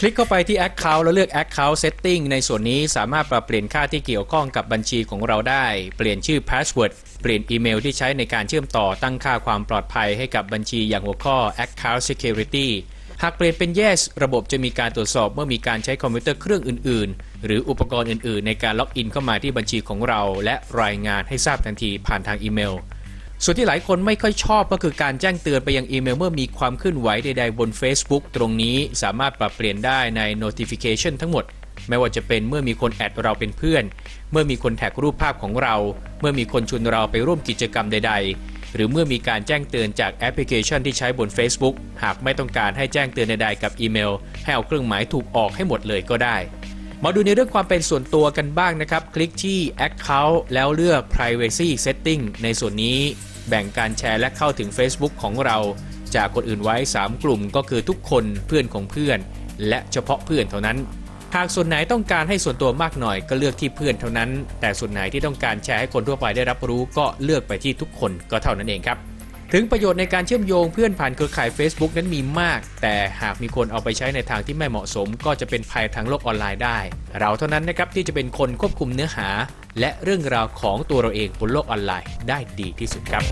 คลิกเข้าไปที่ Account แล้วเลือก Account Setting ในส่วนนี้สามารถปรับเปลี่ยนค่าที่เกี่ยวข้องกับบัญชีของเราได้ เปลี่ยนชื่อ Password เปลี่ยนอีเมลที่ใช้ในการเชื่อมต่อตั้งค่าความปลอดภัยให้กับบัญชีอย่างหัวข้อ Account Security หากเปลี่ยนเป็น yes ระบบจะมีการตรวจสอบเมื่อมีการใช้คอมพิวเตอร์เครื่องอื่น ๆ หรืออุปกรณ์อื่น ๆ ในการล็อกอินเข้ามาที่บัญชีของเรา และรายงานให้ทราบทันทีผ่านทางอีเมล ส่วนที่หลายคนไม่ค่อยชอบก็คือการแจ้งเตือนไปยังอีเมลเมื่อมีความเคลื่อนไหวใดๆบน Facebook ตรงนี้สามารถปรับเปลี่ยนได้ใน notification ทั้งหมด ไม่ว่าจะเป็นเมื่อมีคนแอดเราเป็นเพื่อน เมื่อมีคนแท็กรูปภาพของเรา เมื่อมีคนชวนเราไปร่วมกิจกรรมใด ๆ หรือเมื่อมีการแจ้งเตือนจากแอปพลิเคชันที่ใช้บน Facebook หากไม่ต้องการให้แจ้งเตือนใดๆกับอีเมลให้เอาเครื่องหมายถูกออกให้หมดเลยก็ได้ มาดูในเรื่องความเป็นส่วนตัวกันบ้างนะครับ คลิกที่ Account แล้วเลือก Privacy Setting ในส่วนนี้ แบ่งการแชร์และเข้าถึง Facebook ของเรา จากคนอื่นไว้ 3 กลุ่มก็คือทุกคนเพื่อนของเพื่อน และเฉพาะเพื่อนเท่านั้น หากส่วนไหนต้องการให้ส่วนตัวมากหน่อยก็เลือกที่เพื่อนเท่านั้น แต่ส่วนไหนที่ต้องการแชร์ให้คนทั่วไปได้รับรู้ ก็เลือกไปที่ทุกคนก็เท่านั้นเองครับ ถึงประโยชน์ในการเชื่อมโยงเพื่อนผ่านเครือข่าย Facebook นั้นมีมาก แต่หากมีคนเอาไปใช้ในทางที่ไม่เหมาะสม ก็จะเป็นภัยทางโลกออนไลน์ได้ เราเท่านั้นนะครับที่จะเป็นคนควบคุมเนื้อหา และเรื่องราวของตัวเราเองบนโลกออนไลน์ได้ดีที่สุดครับ